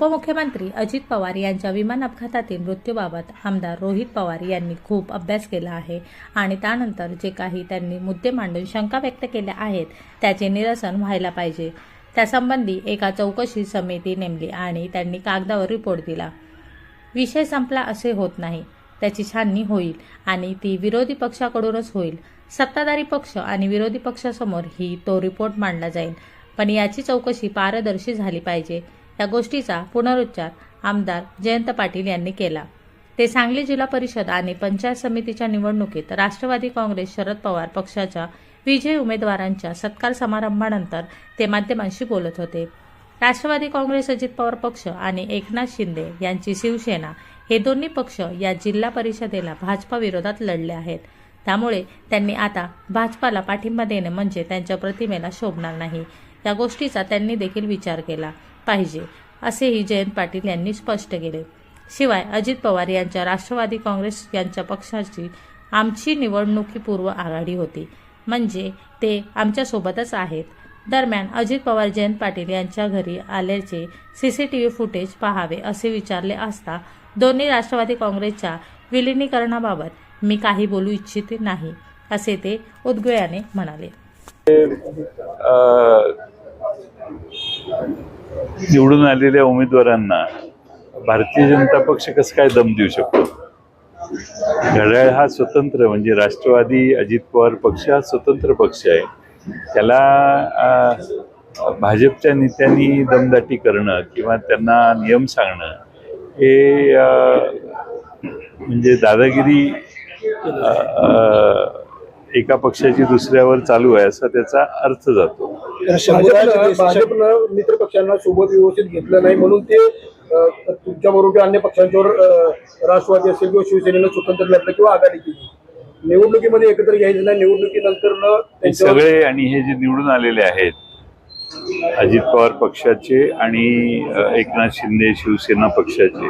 उपमुख्यमंत्री अजित पवार यांच्या विमान अपघातातील मृत्यूबाबत आमदार रोहित पवार यांनी खूप अभ्यास केला आहे. आणि त्यानंतर जे काही त्यांनी मुद्दे मांडून शंका व्यक्त केल्या आहेत त्याचे निरसन व्हायला पाहिजे. त्यासंबंधी एका चौकशी समिती नेमली आणि त्यांनी कागदावर रिपोर्ट दिला. विषय संपला असे होत नाही. त्याची छाननी होईल आणि ती विरोधी पक्षाकडूनच होईल. सत्ताधारी पक्ष आणि विरोधी पक्षासमोर ही तो रिपोर्ट मांडला जाईल. पण याची चौकशी पारदर्शी झाली पाहिजे. या गोष्टीचा पुनरुच्चार आमदार जयंत पाटील यांनी केला. ते सांगली जिल्हा परिषद आणि पंचायत समितीच्या निवडणुकीत राष्ट्रवादी काँग्रेस शरद पवार पक्षाच्या विजयी उमेदवारांच्या सत्कार समारंभानंतर ते माध्यमांशी बोलत होते. राष्ट्रवादी काँग्रेस अजित पवार पक्ष आणि एकनाथ शिंदे यांची शिवसेना हे दोन्ही पक्ष या जिल्हा परिषदेला भाजपा विरोधात लढले आहेत. त्यामुळे त्यांनी आता भाजपाला पाठिंबा देणे म्हणजे त्यांच्या प्रतिमेला शोभणार नाही. या गोष्टीचा त्यांनी देखील विचार केला. पाहिजे असेही जयंत पाटील यांनी स्पष्ट केले. शिवाय अजित पवार यांच्या राष्ट्रवादी काँग्रेस यांच्या पक्षाची आमची निवडणुकीपूर्व आघाडी होती. म्हणजे ते आमच्यासोबतच आहेत. दरम्यान अजित पवार जयंत पाटील यांच्या घरी आल्याचे सीसीटीव्ही फुटेज पाहावे असे विचारले असता दोन्ही राष्ट्रवादी काँग्रेसच्या विलिनीकरणाबाबत मी काही बोलू इच्छित नाही असे ते उद्गयाने म्हणाले. निवडून आलेल्या उमेदवारांना भारतीय जनता पक्ष कसं काय दम देऊ शकतो? घड्याळ हा स्वतंत्र म्हणजे राष्ट्रवादी अजित पवार पक्ष हा स्वतंत्र पक्ष आहे. त्याला भाजपच्या नेत्यांनी दमदाटी करणं किंवा त्यांना नियम सांगणं हे म्हणजे दादागिरी एका पक्षाची दुसऱ्यावर चालू आहे असा त्याचा अर्थ जातो. भाजपनं मित्र पक्षांना सोबत व्यवस्थित घेतलं नाही म्हणून ते तुमच्या बरोबर अन्य पक्षांच्यावर राष्ट्रवादी असेल किंवा शिवसेनेनं स्वतंत्र लढलं किंवा आघाडी केली. निवडणुकीमध्ये एकत्र घ्यायचं नाही निवडणुकीनंतर सगळे आणि हे जे निवडून आलेले आहेत अजित पवार पक्षाचे आणि एकनाथ शिंदे शिवसेना पक्षाचे.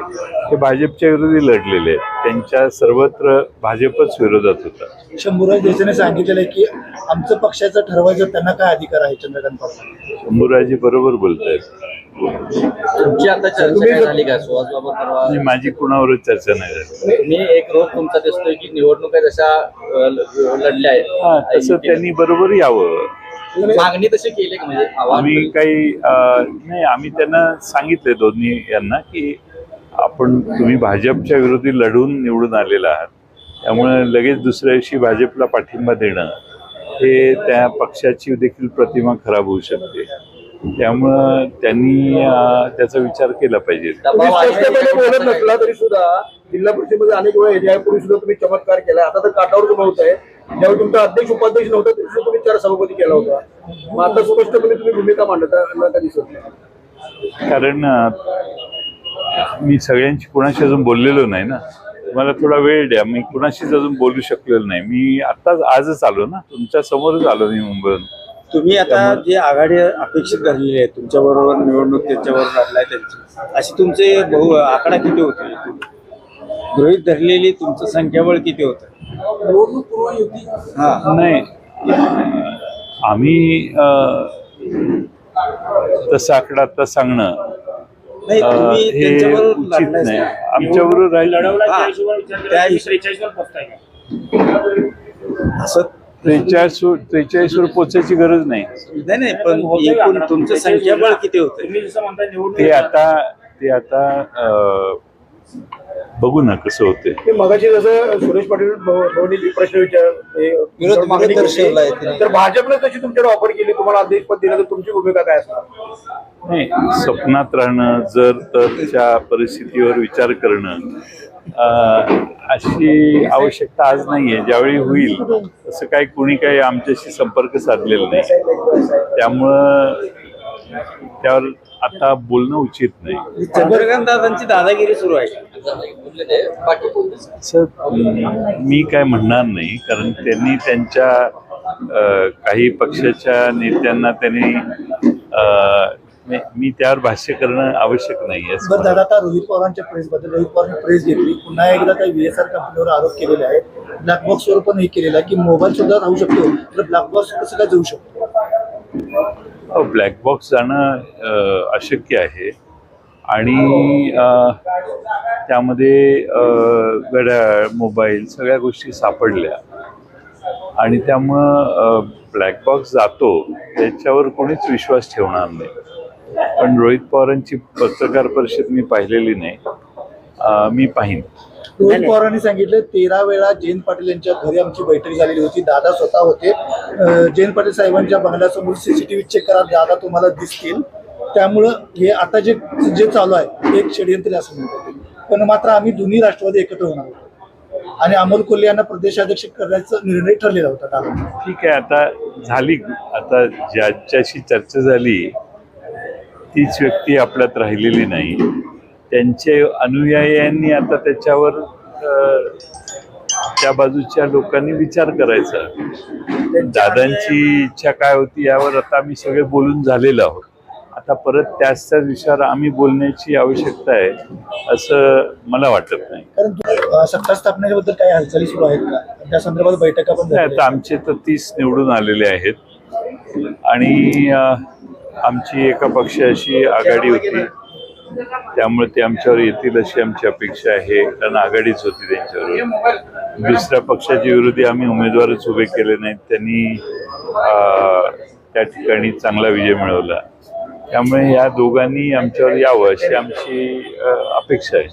हे भाजपच्या विरोधी लढलेले आहेत. त्यांच्या सर्वत्र भाजपच विरोधात होता. शंभूराज देसाईने सांगितलेलं आहे की आमचं पक्षाचं ठरवायचं त्यांना काय अधिकार आहे चंद्रकांत पाटील? शंभूराजे बरोबर बोलतायत. तुमची आता चर्चा काय झाली का? सुहास बाबा परवा आणि माझी कुणावरच चर्चा नाही झाली. तुम्ही एक रोज तुमचा दिसतोय की निवडणुका जशा अ, ल- लढल्या हा आहेत तसं त्यांनी बरोबर यावं. मागणी तशी केली का म्हणजे आम्ही काही नाही आम्ही त्यांना सांगितले दोन्ही यांना की आपण तुम्ही भाजपच्या विरोधी लढून निवडून आलेला आहात. त्यामुळे लगेच दुसऱ्या दिवशी भाजपला पाठिंबा देणं हे त्या पक्षाची देखील प्रतिमा खराब होऊ शकते. त्यामुळं त्यांनी त्याचा विचार केला पाहिजे. बोलत नसला तरी सुद्धा जिल्हा परिषदेमध्ये अनेक वेळा यापूर्वी सुद्धा तुम्ही चमत्कार केला आता तर काटावर होत आहे ज्यावेळी तुमचा अध्यक्ष उपाध्यक्ष नव्हता सुद्धा तुम्ही चार सभापती केला होता. मग आता स्पष्टपणे तुम्ही भूमिका मांडता दिसत कारण मी सगळ्यांची कुणाशी अजून बोललेलो नाही ना. मला थोडा वेळ द्या मी कुणाशीच अजून बोलू शकलेलो नाही. मी आत्ताच आजच आलो ना. तुमच्या समोरच आलो मी मुंबईहून तुम्ही आता जे आघाडी अपेक्षित धरलेली आहे तुमच्या बरोबर निवडणूक त्यांच्याबरोबर लढलाय त्यांची अशी तुमचे बहु आकडा किती होते गृहित धरलेली तुमचं संख्याबळ किती होतं? निवडणूक पूर्व युती हा. नाही. आम्ही तसा आकडा आता सांगणं नाही अ, तुम्ही हे उचित नाही. आमच्याबरोबर राहील. हा, त्या असं त्रेचाळीस त्रेचाळीस वर पोचायची गरज नाही. नाही नाही पण एकूण तुमचं संख्याबळ किती होतं ते आता ते आता बघू ना कसं होते ते मगाशी जसं सुरेश पाटील प्रश्न विचार हे. तर भाजपनं तशी तुमच्याकडे ऑफर केली तुम्हाला अध्यक्षपद दिलं तर तुमची भूमिका काय असणार? नाही स्वप्नात राहणं जर तरच्या परिस्थितीवर विचार करणं अशी आवश्यकता आज नाहीये. ज्यावेळी होईल तसं काही कुणी काही आमच्याशी संपर्क साधलेला नाही. त्यामुळं त्यावर आता बोलणं उचित नाही. चंद्रकांत दादांची दादागिरी सुरू आहे. अं, मी काय म्हणणार नाही कारण त्यांनी त्यांच्या काही पक्षाच्या नेत्यांना त्यांनी मी त्यावर भाष्य करणं आवश्यक नाही असं बरं दादा आता रोहित पवारांच्या प्रेस बद्दल रोहित पवारांनी प्रेस घेतली. पुन्हा एकदा काही व्हीएसआर कंपनीवर आरोप केलेले आहेत. ब्लॅक बॉक्सवर पण हे केलेलं आहे की मोबाईल सुद्धा राहू शकतो तर ब्लॅक बॉक्स कसं काय जाऊ शकतो? ब्लॅक बॉक्स जाणं अशक्य आहे. आणि त्यामध्ये घड्याळ मोबाईल सगळ्या गोष्टी सापडल्या. आणि त्यामुळं ब्लॅक बॉक्स जातो त्याच्यावर कोणीच विश्वास ठेवणार नाही. पण रोहित पवारांची पत्रकार परिषद मी पाहिलेली नाही. मी पाहीन. रोहित पवारांनी सांगितलं तेरा वेळा जयंत पाटील यांच्या घरी आमची बैठक झालेली होती. दादा स्वतः होते. जैन जयंत पाटील साहेबांच्या बंगल्यासमोर सीसीटीव्ही चेक करा दादा तुम्हाला दिसतील. त्यामुळं हे आता जे जे चालू आहे एक षडयंत्र आहे असं म्हणतात. पण मात्र आम्ही दोन्ही राष्ट्रवादी एकत्र होणार होतो आणि अमोल कोल्हे यांना प्रदेशाध्यक्ष करण्याचा निर्णय ठरलेला होता दादा ठीक आहे आता झाली. आता ज्याच्याशी चर्चा झाली तीच व्यक्ती आपल्यात राहिलेली नाही. त्यांचे अनुयायांनी आता त्याच्यावर त्या बाजूच्या लोकांनी विचार करायचा. दादांची इच्छा काय होती यावर आता आम्ही सगळे बोलून झालेलो आहोत. आता परत त्याच त्याच विषयावर आम्ही बोलण्याची आवश्यकता आहे असं मला वाटत नाही. कारण सत्ता स्थापनेबद्दल काही हालचाली सुरू आहेत का? त्या संदर्भात बैठका पण आता आमचे तर तीस निवडून आलेले आहेत. आणि आमची एका पक्षाशी आघाडी होती. त्यामुळे ते आमच्यावर येतील अशी आमची अपेक्षा आहे. कारण आघाडीच होती त्यांच्यावर. दुसऱ्या पक्षाचे विरोधी आम्ही उमेदवारच उभे केले नाहीत. त्यांनी त्या ठिकाणी चांगला विजय मिळवला. त्यामुळे या दोघांनी आमच्यावर यावं अशी आमची अपेक्षा आहे.